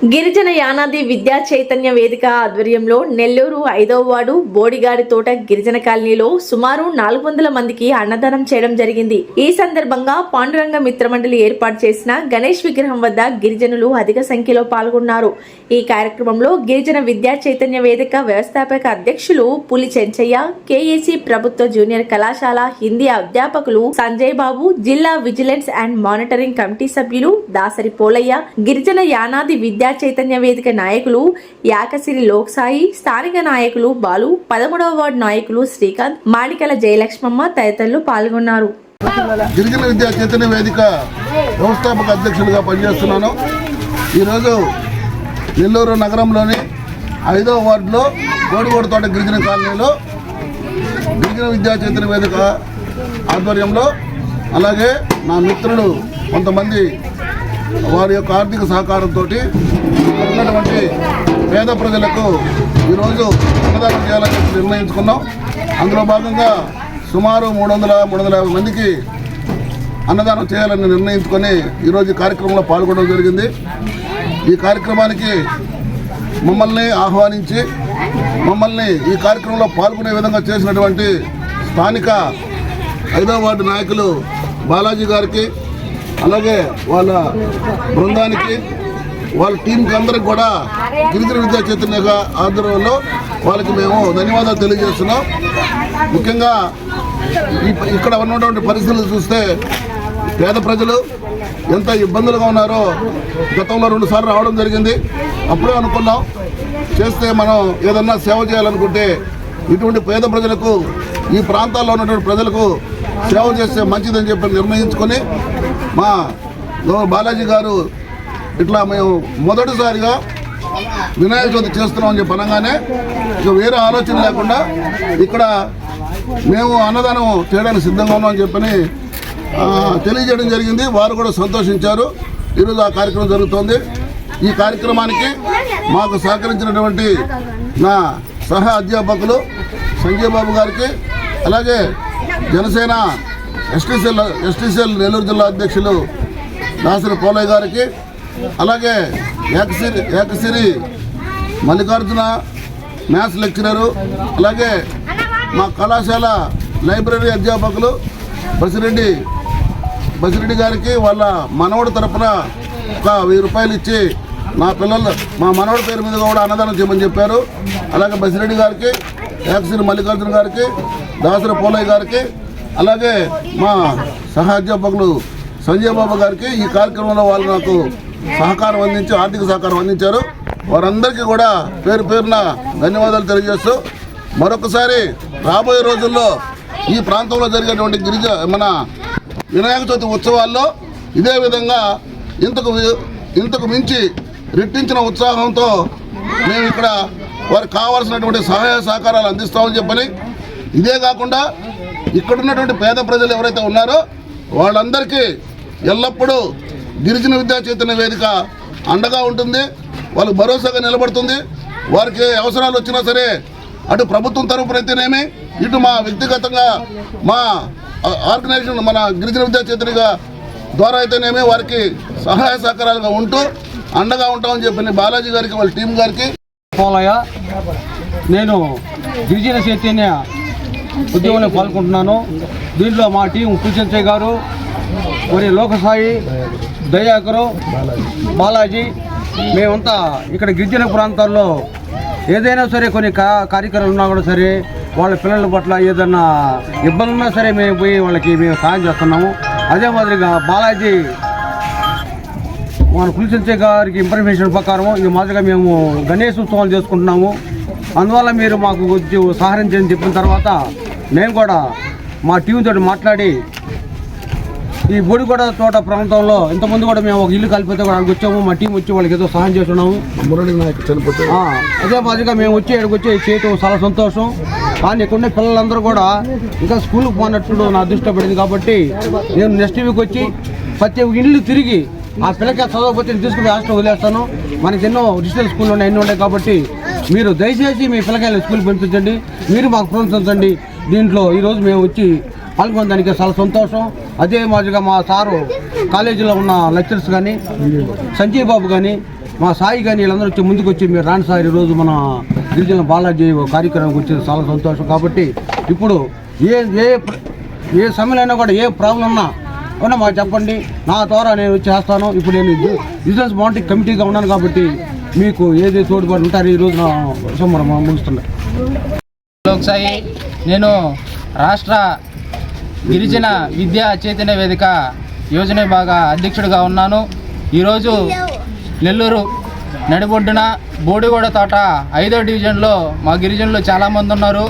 Get గిరిజన యానాది విద్యా చైతన్య వేదిక ఆధ్వర్యంలో నెల్లూరు ఐదవ వార్డు బోడిగాడి తోట గిరిజన కాలనీలో సుమారు నాలుగు వందల మందికి అన్నదానం చేయడం జరిగింది. ఈ సందర్భంగా పాండురంగ మిత్రమండలి ఏర్పాటు చేసిన గణేష్ విగ్రహం వద్ద గిరిజనులు అధిక సంఖ్యలో పాల్గొన్నారు. ఈ కార్యక్రమంలో గిరిజన విద్యా చైతన్య వేదిక వ్యవస్థాపక అధ్యక్షులు పులి చెంచయ్య కేఏసీ ప్రభుత్వ జూనియర్ కళాశాల హిందీ అధ్యాపకులు సంజయ్ బాబు జిల్లా విజిలెన్స్ అండ్ మానిటరింగ్ కమిటీ సభ్యులు దాసరి పోలయ్య గిరిజన యానాది విద్యా చైతన్య వేదిక నాయకులు యాకసిరి లోక్సాయి స్థానిక నాయకులు బాలు పదమూడవ వార్డు నాయకులు శ్రీకాంత్ మాణికల జయలక్ష్మమ్మ తదితరులు పాల్గొన్నారు. గిరిజన విద్యా చైతన్య వేదిక వ్యవస్థాపక అధ్యక్షుడిగా పనిచేస్తున్నాను. ఈరోజు నెల్లూరు నగరంలోని ఐదవ వార్డులో గోడిగోడ తోట గిరిజన కాలనీలో గిరిజన విద్యా చైతన్య వేదిక ఆధ్వర్యంలో అలాగే నా మిత్రులు కొంతమంది వారి యొక్క ఆర్థిక సహకారంతో ఉన్నటువంటి పేద ప్రజలకు ఈరోజు అన్నదానం చేయాలని చెప్పి నిర్ణయించుకున్నాం. అందులో భాగంగా సుమారు మూడు వందల మూడు వందల యాభై మందికి అన్నదానం చేయాలని నిర్ణయించుకొని ఈరోజు కార్యక్రమంలో పాల్గొనడం జరిగింది. ఈ కార్యక్రమానికి మమ్మల్ని ఆహ్వానించి మమ్మల్ని ఈ కార్యక్రమంలో పాల్గొనే విధంగా చేసినటువంటి స్థానిక ఐదో వార్డు నాయకులు బాలాజీ గారికి అలాగే వాళ్ళ బృందానికి వాళ్ళ టీంకి అందరికి కూడా గిరిజన విద్యా చైతన్య ఆధ్వర్యంలో వాళ్ళకి మేము ధన్యవాదాలు తెలియజేస్తున్నాం. ముఖ్యంగా ఇక్కడ ఉన్నటువంటి పరిస్థితులు చూస్తే పేద ప్రజలు ఎంత ఇబ్బందులుగా ఉన్నారో గతంలో రెండు సార్లు రావడం జరిగింది. అప్పుడే అనుకున్నాం చేస్తే మనం ఏదన్నా సేవ చేయాలనుకుంటే ఇటువంటి పేద ప్రజలకు ఈ ప్రాంతాల్లో ఉన్నటువంటి ప్రజలకు సేవ చేస్తే మంచిదని చెప్పి నిర్ణయించుకొని మా బాలాజీ గారు ఇట్లా మేము మొదటిసారిగా వినాయక చవితి చేస్తున్నామని చెప్పి అనగానే ఇక వేరే ఆలోచన లేకుండా ఇక్కడ మేము అన్నదానం చేయడానికి సిద్ధంగా ఉన్నామని చెప్పని తెలియజేయడం జరిగింది. వారు కూడా సంతోషించారు. ఈరోజు ఆ కార్యక్రమం జరుగుతోంది. ఈ కార్యక్రమానికి మాకు సహకరించినటువంటి నా సహ అధ్యాపకులు సంజయ్ బాబు గారికి అలాగే జనసేన ఎస్టీసీఎల్ ఎస్టీసీఎల్ నెల్లూరు జిల్లా అధ్యక్షులు దాసరి పోలయ్య గారికి అలాగే ఏకసిరి ఏకసిరి మల్లికార్జున మ్యాథ్స్ లెక్చరరు అలాగే మా కళాశాల లైబ్రరీ అధ్యాపకులు బసిరెడ్డి బసిరెడ్డి గారికి వాళ్ళ మనవడి తరపున ఒక వెయ్యి రూపాయలు ఇచ్చి మా పిల్లలు మా మనవడి పేరు మీద కూడా అన్నదానం చేయమని చెప్పారు. అలాగే బసిరెడ్డి గారికి యాక్సిన్ మల్లికార్జున గారికి దాసరి పోలయ్య గారికి అలాగే మా సహాధ్యాపకులు సంజయ్ బాబు గారికి ఈ కార్యక్రమంలో వాళ్ళు నాకు సహకారం అందించి ఆర్థిక సహకారం అందించారు. వారందరికీ కూడా పేరు పేరున ధన్యవాదాలు తెలియజేస్తూ మరొకసారి రాబోయే రోజుల్లో ఈ ప్రాంతంలో జరిగేటువంటి గిరిజ మన వినాయక చవితి ఉత్సవాల్లో ఇదే విధంగా ఇంతకు వి- ఇంతకు మించి రెట్టించిన ఉత్సాహంతో మేము ఇక్కడ వారికి కావాల్సినటువంటి సహాయ సహకారాలు అందిస్తామని చెప్పని. ఇదే కాకుండా ఇక్కడ ఉన్నటువంటి పేద ప్రజలు ఎవరైతే ఉన్నారో వాళ్ళందరికీ ఎల్లప్పుడూ గిరిజన విద్యా చైతన్య వేదిక అండగా ఉంటుంది. వాళ్ళు భరోసాగా నిలబడుతుంది. వారికి అవసరాలు వచ్చినా సరే అటు ప్రభుత్వం తరపున అయితేనేమి ఇటు మా వ్యక్తిగతంగా మా ఆర్గనైజేషన్ మన గిరిజన విద్యా చైతన్య ద్వారా అయితేనేమి వారికి సహాయ సహకారాలుగా ఉంటూ అండగా ఉంటామని చెప్పి బాలాజీ గారికి వాళ్ళ టీం గారికి పోలయ్య. నేను గిరిజన చైతన్య ఉద్యోగంలో పాల్గొంటున్నాను. దీంట్లో మా టీం కుచంచయ్య గారు మరి లోకసాయి దయాకరు బాలాజీ. మేమంతా ఇక్కడ గిరిజన ప్రాంతాల్లో ఏదైనా సరే కొన్ని కా కార్యక్రమాలు ఉన్నా కూడా సరే వాళ్ళ పిల్లల పట్ల ఏదన్నా ఇబ్బంది ఉన్నా సరే మేము పోయి వాళ్ళకి మేము సాయం చేస్తున్నాము. అదే మాదిరిగా బాలాజీ మన కులిచంచే గారికి ఇన్ఫర్మేషన్ ప్రకారం ఈ మాదిరిగా మేము గణేష్ ఉత్సవాలు చేసుకుంటున్నాము. అందువల్ల మీరు మాకు కొంచెం సహాయం చేయని చెప్పిన తర్వాత మేము కూడా మా టీం తోటి మాట్లాడి ఈ బొడిగొడ తోట ప్రాంతంలో ఇంతకుముందు కూడా మేము ఒక ఇల్లు కలిపితే కూడా అక్కడికి వచ్చాము. మా టీం వచ్చి వాళ్ళకి ఏదో సహాయం చేస్తున్నాము. మురళి నాయక్ చనిపోతే? అదే మాదిరిగా మేము వచ్చి ఇక్కడికి వచ్చి చేయటం చాలా సంతోషం. కానీ ఇక్కడ ఉన్న పిల్లలందరూ కూడా ఇంకా స్కూల్కి పోనట్టు నా అదృష్టం పడింది కాబట్టి నేను నెక్స్ట్ వీక్ వచ్చి ప్రతి ఇల్లు తిరిగి ఆ పిల్లకి చదవకపోతే నేను తీసుకుని హాస్టల్ వదిలేస్తాను. మనకి ఎన్నో డిజిటల్ స్కూల్ ఉన్నాయి ఎన్నో ఉన్నాయి కాబట్టి మీరు దయచేసి మీ పిల్లకాయలు స్కూల్ పంపించండి. మీరు మాకు ప్రోత్సహించండి. దీంట్లో ఈరోజు మేము వచ్చి పాల్గొనడానికి చాలా సంతోషం. అదే మాదిరిగా మా సారు కాలేజీలో ఉన్న లెక్చర్స్ కానీ సంజయ్ బాబు కానీ మా సాయి కానీ వీళ్ళందరూ వచ్చి ముందుకు వచ్చి మీరు రాని సార్. ఈరోజు మన గిరిజన బాలాజీ కార్యక్రమం వచ్చింది చాలా సంతోషం. కాబట్టి ఇప్పుడు ఏ ఏ ఏ సమయంలో కూడా ఏ ప్రాబ్లం ఉన్నా అవునా మాకు చెప్పండి. నా ద్వారా నేను చేస్తాను. ఇప్పుడు నేను బిజినెస్ మౌంటింగ్ కమిటీగా ఉన్నాను కాబట్టి మీకు ఏది తోడుబాటు ఉంటారు ఈ రోజు నా సంబరం ముగిస్తున్నా. లోక్సాయి నేను రాష్ట్ర గిరిజన విద్యా చైతన్య వేదిక యోజన విభాగ అధ్యక్షుడిగా ఉన్నాను. ఈరోజు నెల్లూరు నడిబొడ్డున బోడిగూడ తోట ఐదో డివిజన్లో మా గిరిజనులు చాలామంది ఉన్నారు.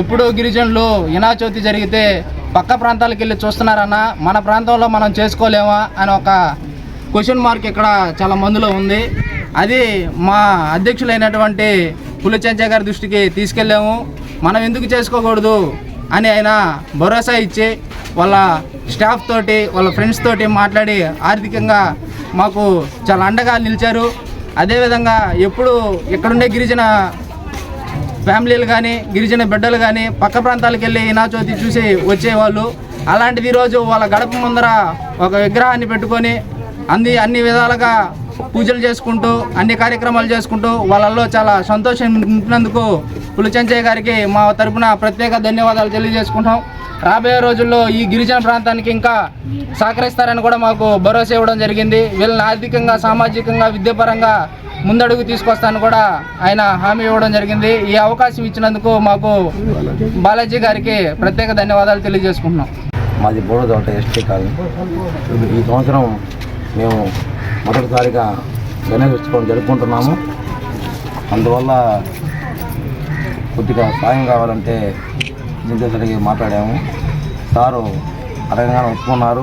ఎప్పుడూ గిరిజనులు ఇనాచోతి జరిగితే పక్క ప్రాంతాలకు వెళ్ళి చూస్తున్నారన్నా మన ప్రాంతంలో మనం చేసుకోలేమా అని ఒక క్వశ్చన్ మార్క్ ఇక్కడ చాలా మందిలో ఉంది. అది మా అధ్యక్షులైనటువంటి పులిచెంచ గారి దృష్టికి తీసుకెళ్ళాము. మనం ఎందుకు చేసుకోకూడదు అని ఆయన భరోసా ఇచ్చి వాళ్ళ స్టాఫ్ తోటి వాళ్ళ ఫ్రెండ్స్ తోటి మాట్లాడి ఆర్థికంగా మాకు చాలా అండగా నిలిచారు. అదేవిధంగా ఎప్పుడు ఇక్కడుండే గిరిజన ఫ్యామిలీలు కానీ గిరిజన బిడ్డలు కానీ పక్క ప్రాంతాలకు వెళ్ళి ఈనాచోతి చూసి వచ్చేవాళ్ళు. అలాంటిది ఈరోజు వాళ్ళ గడప ముందర ఒక విగ్రహాన్ని పెట్టుకొని అన్ని అన్ని విధాలుగా పూజలు చేసుకుంటూ అన్ని కార్యక్రమాలు చేసుకుంటూ వాళ్ళల్లో చాలా సంతోషం ఉంటున్నందుకు పులిచంచయ్య గారికి మా తరపున ప్రత్యేక ధన్యవాదాలు తెలియజేసుకుంటాం రాబోయే రోజుల్లో ఈ గిరిజన ప్రాంతానికి ఇంకా సహకరిస్తారని కూడా మాకు భరోసా ఇవ్వడం జరిగింది. వీళ్ళని ఆర్థికంగా సామాజికంగా విద్యాపరంగా ముందడుగు తీసుకొస్తాను కూడా ఆయన హామీ ఇవ్వడం జరిగింది. ఈ అవకాశం ఇచ్చినందుకు మాకు బాలాజీ గారికి ప్రత్యేక ధన్యవాదాలు తెలియజేసుకుంటున్నాం. మాది బోడదోట ఎస్టీ కాలనీ. ఈ సంవత్సరం మేము మొదటిసారిగా గణేష్ ఉత్సవం జరుపుకుంటున్నాము. అందువల్ల కొద్దిగా సాయం కావాలంటే చింతసరికి మాట్లాడాము. సారు అడగంగా ఒప్పుకున్నారు.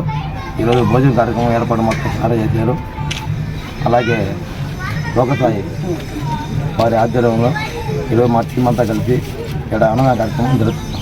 ఈరోజు భోజన కార్యక్రమం ఏర్పాటు మొత్తం సారే చేశారు. అలాగే లోకసాయి వారి ఆధ్వర్యంలో ఈరోజు మా టీం అంతా కలిసి ఇక్కడ అన్నదాన కార్యక్రమం జరుగుతుంది